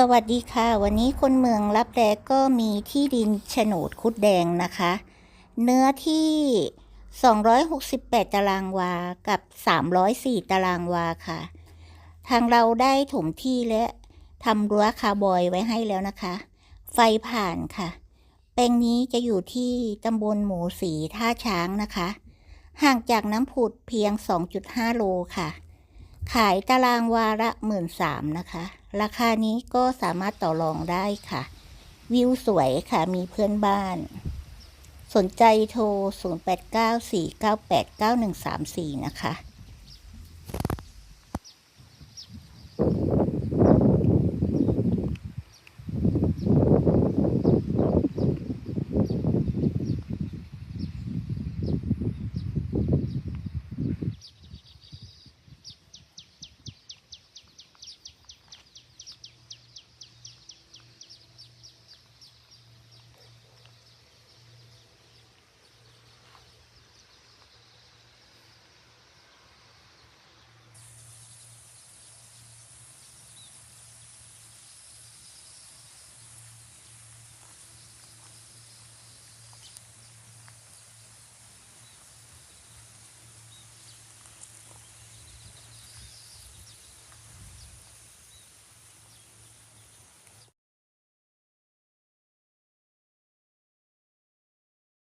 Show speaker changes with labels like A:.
A: สวัสดีค่ะ วันนี้คนเมืองรับแลก็มีที่ดินโฉนดคุดแดงนะคะ เนื้อที่ 268 ตารางวา กับ 304 ตารางวาค่ะ ทางเราได้ถมที่และทำรั้วคาร์บอยไว้ให้แล้วนะคะ ไฟผ่านค่ะ แปลงนี้จะอยู่ที่ตำบลหมูสีท่าช้างนะคะ ห่างจากน้ำผุดเพียง 2.5 โลค่ะ ขายตารางวาละหมื่นสามนะคะ ราคานี้ก็สามารถต่อรองได้ค่ะ วิวสวยค่ะมีเพื่อนบ้าน สนใจโทร 0894989134 นะคะ